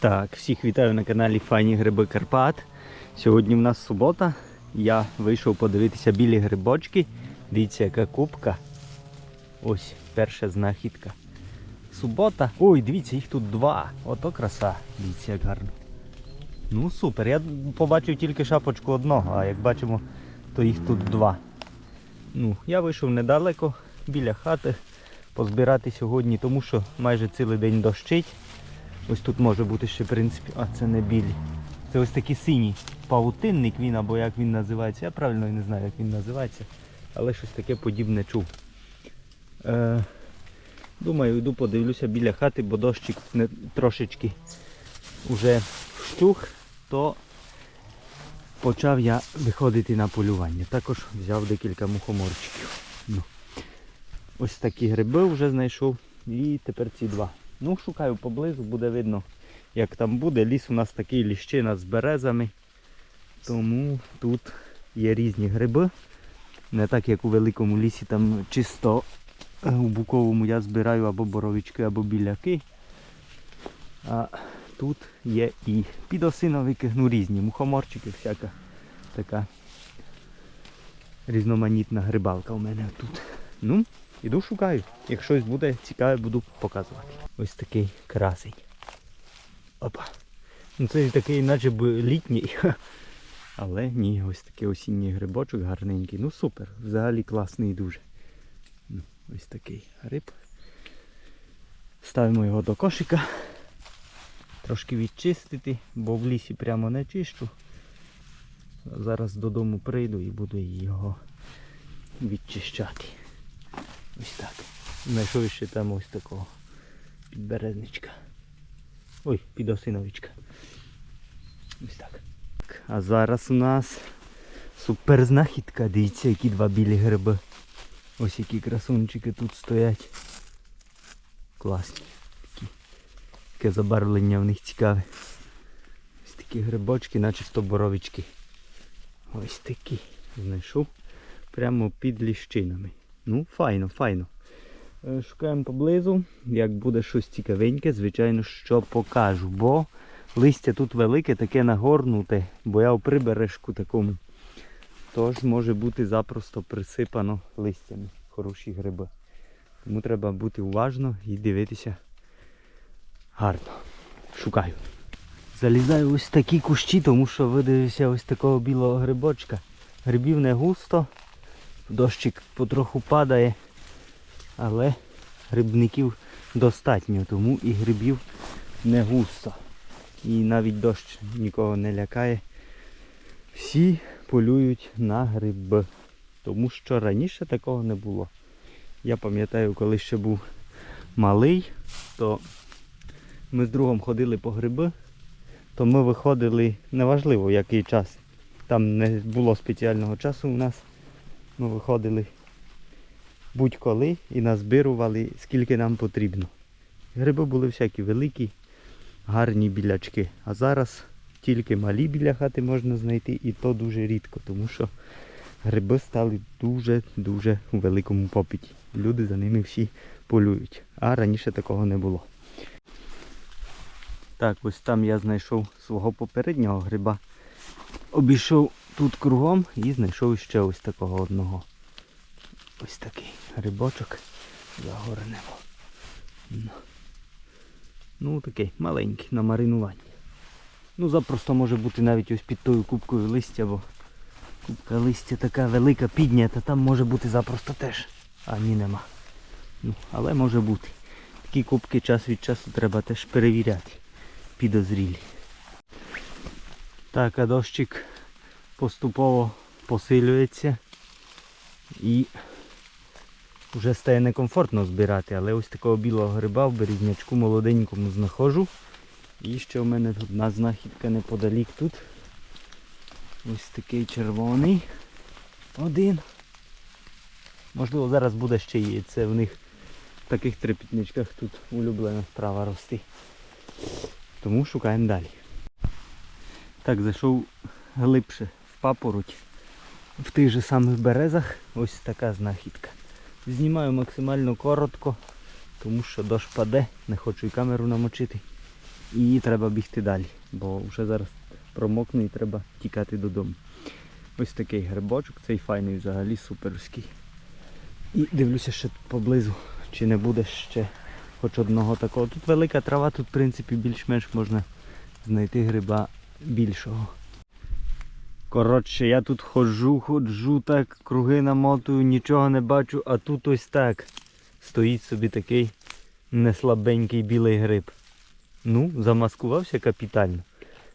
Так, всіх вітаю на каналі Файні Гриби Карпат. Сьогодні в нас субота. Я вийшов подивитися білі грибочки. Дивіться, яка кубка. Ось перша знахідка. Субота. Ой, дивіться, їх тут два. Ото краса. Дивіться, як гарно. Ну супер. Я побачив тільки шапочку одного, а як бачимо, то їх тут два. Ну, я вийшов недалеко біля хати позбирати сьогодні, тому що майже цілий день дощить. Ось тут може бути ще в принципі, а це не білі. Це ось такий синій павутинник він, або як він називається. Я правильно не знаю, як він називається, але щось таке подібне чув. Е, думаю, йду подивлюся біля хати, бо дощик не, трошечки вже вщух, то почав я виходити на полювання. Також взяв декілька мухоморчиків. Ну. Ось такі гриби вже знайшов. І тепер ці два. Ну, шукаю поблизу, буде видно, як там буде. Ліс у нас такий ліщина з березами. Тому тут є різні гриби. Не так як у великому лісі, там чисто е, у буковому я збираю або боровички, або біляки. А тут є і підосиновики, ну різні, мухоморчики, всяка така різноманітна грибалка у мене тут. Ну, іду шукаю. Як щось буде цікаве, буду показувати. Ось такий красень. Опа. Ну це такий наче б літній. Але ні, ось такий осінній грибочок гарненький. Ну супер, взагалі класний дуже. Ну, ось такий гриб. Ставимо його до кошика. Трошки відчистити, бо в лісі прямо не чищу. Зараз додому прийду і буду його відчищати. Ось так. Знайшов ще там ось такого підберезничка. Ой, підосиновичка. Ось так. А зараз у нас супер знахідка. Дивіться, які два білі гриби. Ось які красунчики тут стоять. Класні. Такі. Таке забарвлення в них цікаве. Ось такі грибочки, начебто боровички. Ось такі. Знайшов прямо під ліщинами. Ну, файно, файно. Е, Шукаємо поблизу. Як буде щось цікавеньке, звичайно, що покажу. Бо листя тут велике, таке нагорнуте, бо я у прибережку такому. Тож може бути запросто присипано листями. Хороші гриби. Тому треба бути уважно і дивитися гарно. Шукаю. Залізаю ось такі кущі, тому що видивився ось такого білого грибочка. Грибів не густо. Дощик потроху падає, але грибників достатньо, тому і грибів не густо. І навіть дощ нікого не лякає. Всі полюють на гриби. Тому що раніше такого не було. Я пам'ятаю, коли ще був малий, то ми з другом ходили по гриби, то ми виходили, неважливо який час. Там не було спеціального часу у нас. Ми виходили будь-коли і назбирували скільки нам потрібно. Гриби були всякі великі, гарні білячки. А зараз тільки малі біля хати можна знайти і то дуже рідко, тому що гриби стали дуже-дуже у великому попиті. Люди за ними всі полюють. А раніше такого не було. Так, ось там я знайшов свого попереднього гриба. Обійшов тут кругом і знайшов ще ось такого одного. Ось такий грибочок загорнемо. Ну. ну такий маленький на маринування. Ну запросто може бути навіть ось під тою кубкою листя, бо кубка листя така велика, піднята, там може бути запросто теж. А ні нема. Ну, але може бути. Такі кубки час від часу треба теж перевіряти. Підозрілі. Так, а дощик поступово посилюється і вже стає некомфортно збирати, але ось такого білого гриба в березнячку молоденькому знаходжу. І ще в мене тут одна знахідка неподалік тут. Ось такий червоний. Один. Можливо, зараз буде ще є. Це в них в таких трипітничках тут улюблена справа рости. Тому шукаємо далі. Так, зайшов глибше папороть. В тих же самих березах ось така знахідка. Знімаю максимально коротко, тому що дощ паде, не хочу і камеру намочити. І треба бігти далі, бо вже зараз промокну і треба тікати додому. Ось такий грибочок, цей файний взагалі суперський. І дивлюся ще поблизу, чи не буде ще хоч одного такого. Тут велика трава, тут в принципі більш-менш можна знайти гриба більшого. Коротше, я тут ходжу, ходжу так, круги намотую, нічого не бачу, а тут ось так. Стоїть собі такий неслабенький білий гриб. Ну, замаскувався капітально.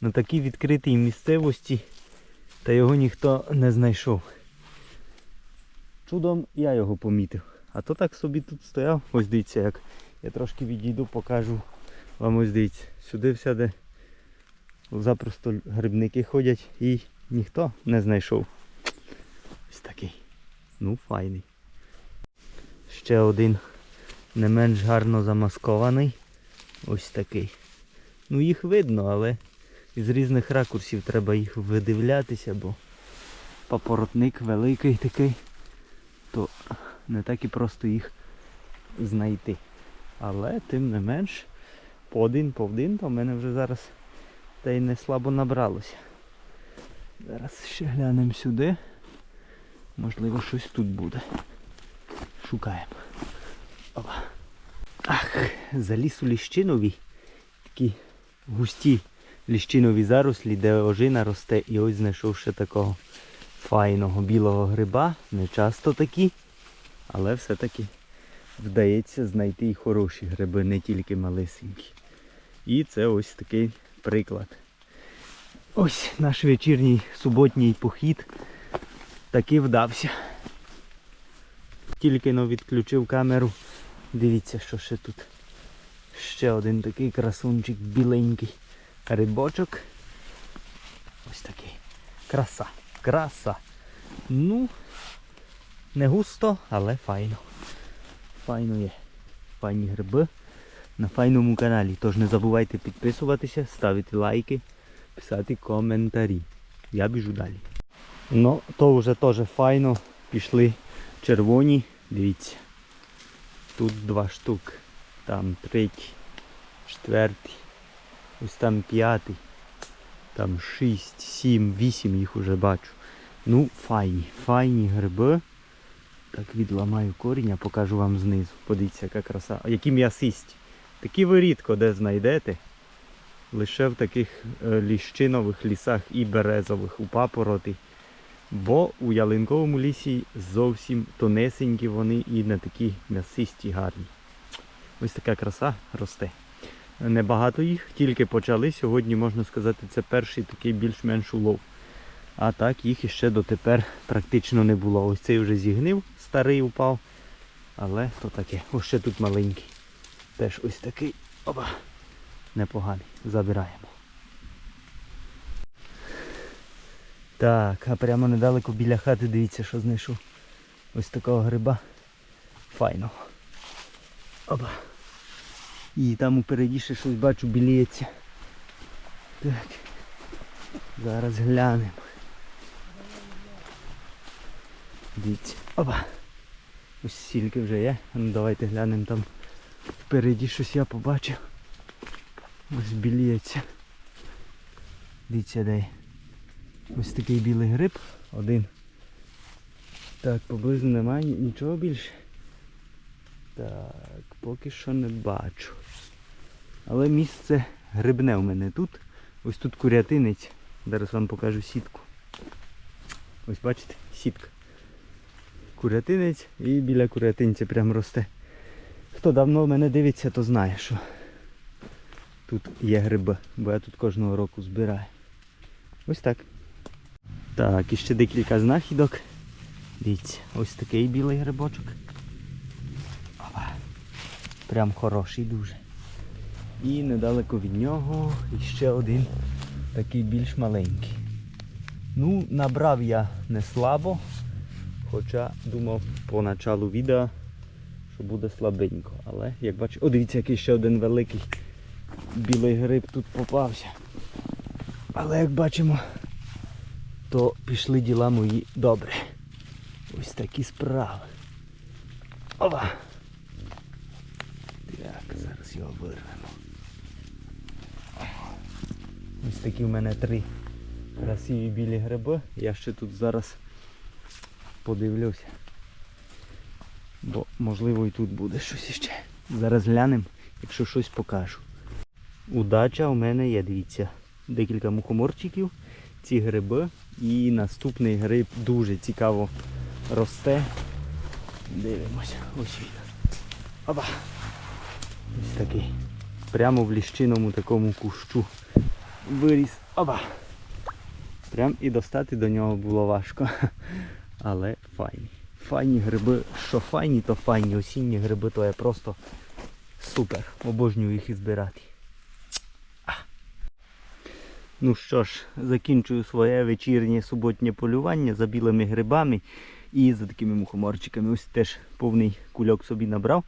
На такій відкритій місцевості та його ніхто не знайшов. Чудом я його помітив. А то так собі тут стояв. Ось дивіться, як я трошки відійду, покажу вам ось дивіться. Сюди все де запросто грибники ходять і ніхто не знайшов. Ось такий. Ну, файний. Ще один не менш гарно замаскований. Ось такий. Ну їх видно, але із різних ракурсів треба їх видивлятися, бо папоротник великий такий, то не так і просто їх знайти. Але тим не менш, по один, по один, то в мене вже зараз та й не слабо набралося. Зараз ще глянемо сюди. Можливо, щось тут буде. Шукаємо. Опа. Ах, заліз у ліщинові. Такі густі ліщинові зарослі, де ожина росте. І ось знайшов ще такого файного білого гриба. Не часто такі, але все-таки вдається знайти і хороші гриби, не тільки малесенькі. І це ось такий приклад. Ось наш вечірній суботній похід таки вдався. Тільки но відключив камеру. Дивіться, що ще тут. Ще один такий красунчик біленький. Рибочок. Ось такий. Краса. Краса. Ну, не густо, але файно. Файно є. Файні гриби на файному каналі. Тож не забувайте підписуватися, ставити лайки, писати коментарі. Я біжу далі. Ну, то вже теж файно. Пішли червоні. Дивіться. Тут два штук. Там третій, четвертий. Ось там п'ятий. Там шість, сім, вісім їх уже бачу. Ну, файні, файні гриби. Так відламаю коріння, покажу вам знизу. Подивіться, яка краса. Які м'ясисті. Такі ви рідко де знайдете. Лише в таких е, ліщинових лісах і березових у папороти. Бо у ялинковому лісі зовсім тонесенькі вони і не такі м'ясисті гарні. Ось така краса росте. Небагато їх, тільки почали. Сьогодні, можна сказати, це перший такий більш-менш улов. А так їх іще дотепер практично не було. Ось цей вже зігнив, старий упав. Але то таке. Ось ще тут маленький. Теж ось такий. Опа. Непоганий. Забираємо. Так, а прямо недалеко біля хати дивіться, що знайшов. Ось такого гриба. Файного. Опа. І там упереді ще щось бачу біліється. Так. Зараз глянемо. Дивіться. Опа. Ось стільки вже є. Ну давайте глянемо там. Впереді щось я побачив. Ось біліється. Дивіться де. Ось такий білий гриб. Один. Так, поблизу немає нічого більше. Так, поки що не бачу. Але місце грибне у мене тут. Ось тут курятинець. Зараз вам покажу сітку. Ось бачите, сітка. Курятинець і біля курятинця прям росте. Хто давно мене дивиться, то знає, що тут є гриби, бо я тут кожного року збираю. Ось так. Так, і ще декілька знахідок. Дивіться, ось такий білий грибочок. Опа. Прям хороший дуже. І недалеко від нього ще один такий більш маленький. Ну, набрав я не слабо, хоча думав по началу відео, що буде слабенько. Але як бачите, о, дивіться, який ще один великий білий гриб тут попався. Але як бачимо, то пішли діла мої добре. Ось такі справи. Ова! Так, зараз його вирвемо. Ось такі в мене три красиві білі гриби. Я ще тут зараз подивлюся. Бо можливо і тут буде щось іще. Зараз глянемо, якщо щось покажу. Удача у мене є, дивіться. Декілька мухоморчиків, ці гриби. І наступний гриб дуже цікаво росте. Дивимося, ось він. Оба! Ось такий. Прямо в ліщиному такому кущу виріс. Оба! Прям і достати до нього було важко. Але файні. Файні гриби, що файні, то файні. Осінні гриби, то є просто супер. Обожнюю їх і збирати. Ну що ж, закінчую своє вечірнє суботнє полювання за білими грибами і за такими мухоморчиками. Ось теж повний кульок собі набрав.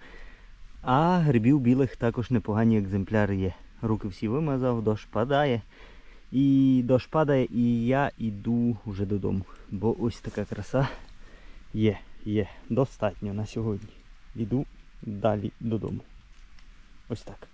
А грибів білих також непогані екземпляри є. Руки всі вимазав, дощ падає. І дощ падає, і я йду вже додому. Бо ось така краса є, є. Достатньо на сьогодні. Йду далі додому. Ось так.